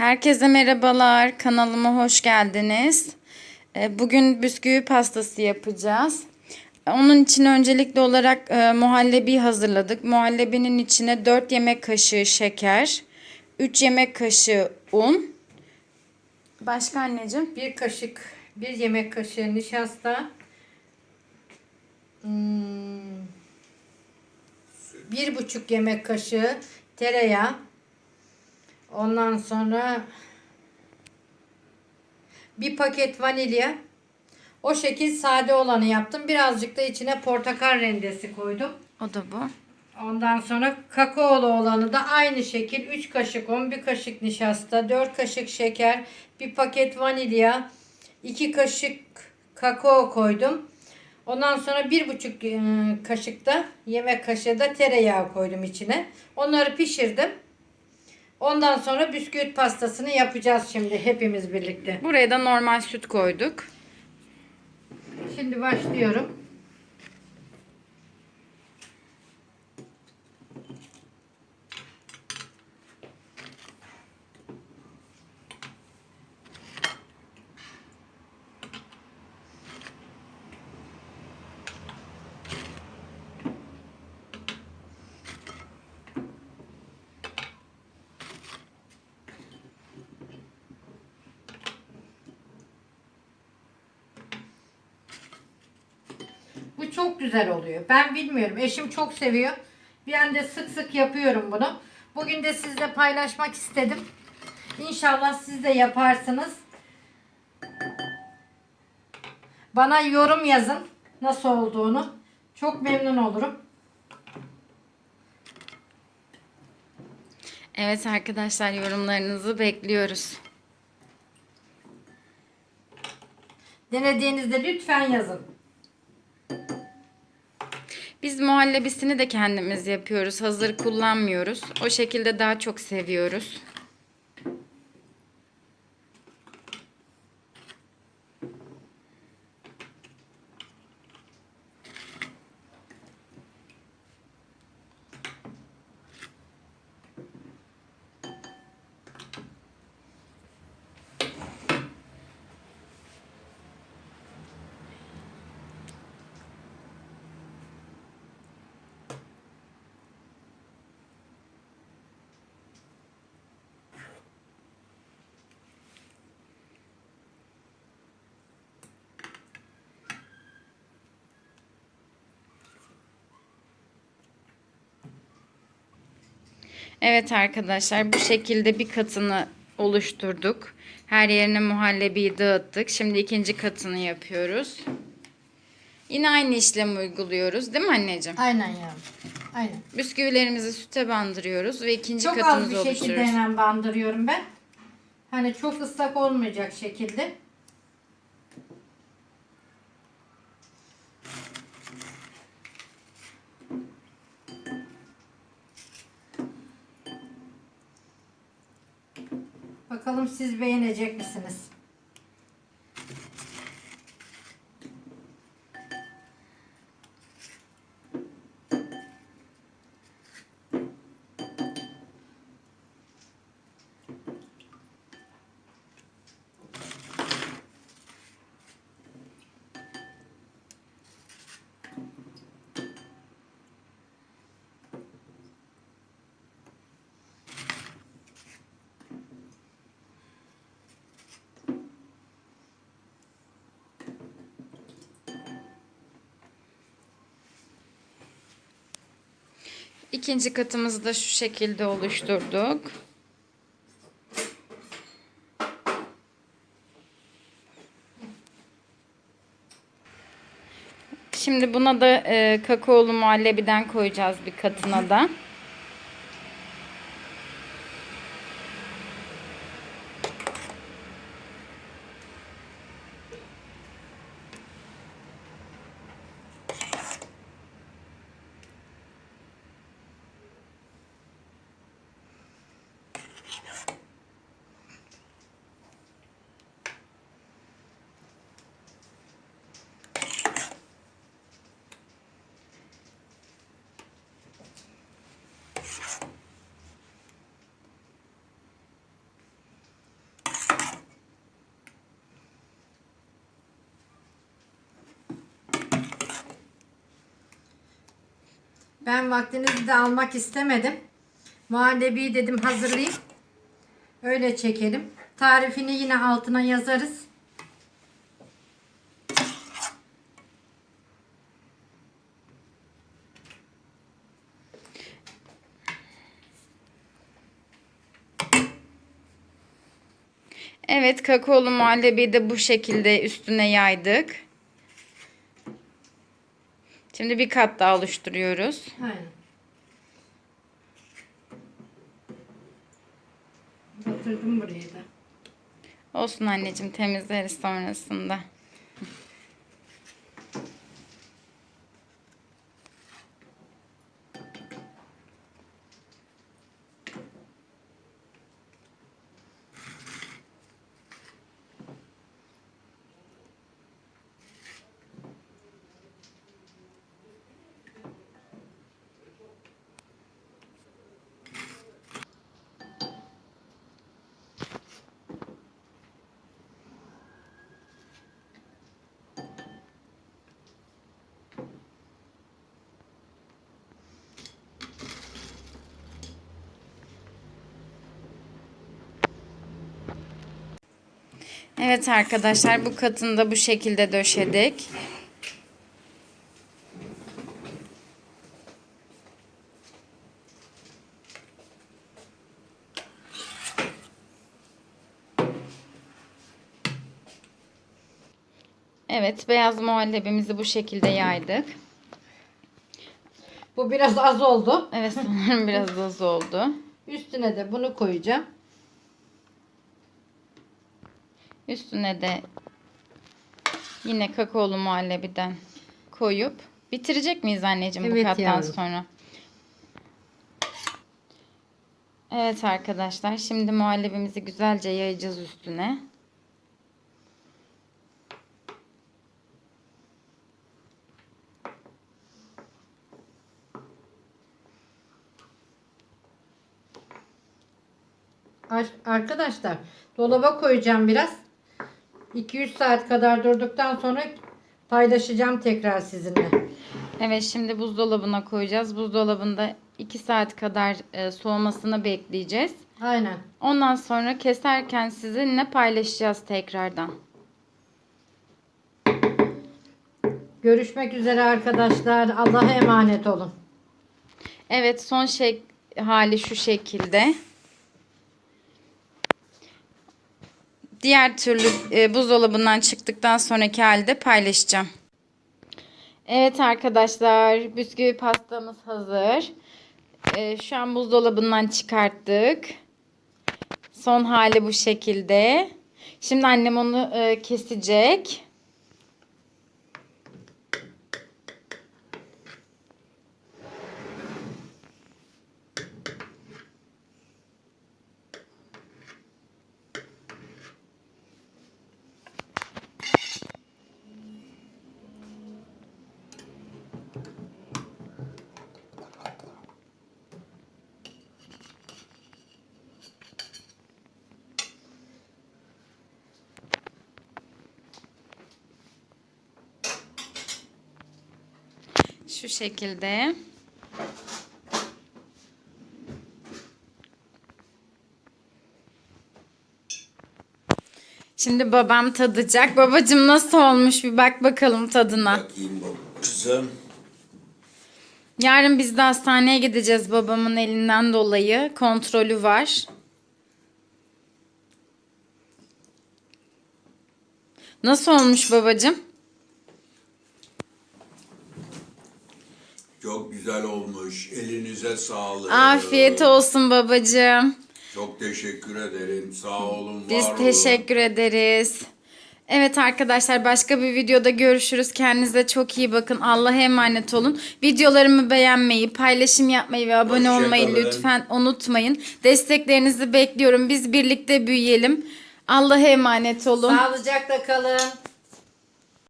Herkese merhabalar. Kanalıma hoş geldiniz. Ee, Bugün bisküvi pastası yapacağız. Onun için öncelikli olarak e, muhallebi hazırladık. Muhallebinin içine 4 yemek kaşığı şeker, 3 yemek kaşığı un. Başka anneciğim? Bir kaşık, bir yemek kaşığı nişasta. Hmm, bir buçuk yemek kaşığı tereyağı. Ondan sonra bir paket vanilya. O şekil sade olanı yaptım. Birazcık da içine portakal rendesi koydum. O da bu. Ondan sonra kakaolu olanı da aynı şekil 3 kaşık un, 1 kaşık nişasta, 4 kaşık şeker, bir paket vanilya, 2 kaşık kakao koydum. Ondan sonra 1,5 kaşık da yemek kaşığı da tereyağı koydum içine. Onları pişirdim. Ondan sonra bisküvit pastasını yapacağız şimdi hepimiz birlikte. Buraya da normal süt koyduk. Şimdi başlıyorum. Çok güzel oluyor. Ben bilmiyorum. Eşim çok seviyor. Ben de sık sık yapıyorum bunu. Bugün de sizle paylaşmak istedim. İnşallah siz de yaparsınız. Bana yorum yazın nasıl olduğunu. Çok memnun olurum. Evet arkadaşlar yorumlarınızı bekliyoruz. Denediğinizde lütfen yazın. Biz muhallebisini de kendimiz yapıyoruz. Hazır kullanmıyoruz. O şekilde daha çok seviyoruz. Evet arkadaşlar bu şekilde bir katını oluşturduk. Her yerine muhallebiyi dağıttık. Şimdi ikinci katını yapıyoruz. Yine aynı işlemi uyguluyoruz değil mi anneciğim? Aynen yavrum. Aynen. Bisküvilerimizi süte bandırıyoruz ve ikinci Çok az katımızı bir şekilde oluşturuyoruz. hemen bandırıyorum ben. Hani çok ıslak olmayacak şekilde. Bakalım siz beğenecek misiniz? İkinci katımızı da şu şekilde oluşturduk. Şimdi buna da e, kakaolu muhallebiden koyacağız bir katına da. Ben vaktinizi de almak istemedim. Muhallebiyi dedim hazırlayayım. Öyle çekelim. Tarifini yine altına yazarız. Evet kakaolu muhallebiyi de bu şekilde üstüne yaydık. Şimdi bir kat daha oluşturuyoruz. Aynen. Batırdım burayı da. Olsun anneciğim temizleriz sonrasında. Evet arkadaşlar bu katını da bu şekilde döşedik. Evet beyaz muhallebimizi bu şekilde yaydık. Bu biraz az oldu. Evet sanırım biraz az oldu. Üstüne de bunu koyacağım. Üstüne de yine kakaolu muhallebiden koyup bitirecek miyiz anneciğim bu Evet kattan yavrum. sonra? Evet arkadaşlar şimdi muhallebimizi güzelce yayacağız üstüne. Ar- Arkadaşlar dolaba koyacağım biraz. 2-3 saat kadar durduktan sonra paylaşacağım tekrar sizinle. Evet şimdi buzdolabına koyacağız. Buzdolabında 2 saat kadar e, soğumasını bekleyeceğiz. Aynen. Ondan sonra keserken sizinle paylaşacağız tekrardan. Görüşmek üzere arkadaşlar. Allah'a emanet olun. Evet son şey hali şu şekilde. Diğer türlü e, buzdolabından çıktıktan sonraki halde paylaşacağım. Evet arkadaşlar bisküvi pastamız hazır. E, şu an buzdolabından çıkarttık. Son hali bu şekilde. Şimdi annem onu e, kesecek. Şu şekilde. Şimdi babam tadacak. Babacım nasıl olmuş bir bak bakalım tadına. Bakayım bak kızım. Yarın biz de hastaneye gideceğiz babamın elinden dolayı. Kontrolü var. Nasıl olmuş babacım? Çok güzel olmuş. Elinize sağlık. Afiyet olsun babacım. Çok teşekkür ederim. Sağ olun, Biz var olun. teşekkür ederiz. Evet arkadaşlar başka bir videoda görüşürüz. Kendinize çok iyi bakın. Allah'a emanet olun. Videolarımı beğenmeyi, paylaşım yapmayı ve abone Hoşça olmayı kalın. lütfen unutmayın. Desteklerinizi bekliyorum. Biz birlikte büyüyelim. Allah'a emanet olun. Sağlıcakla kalın.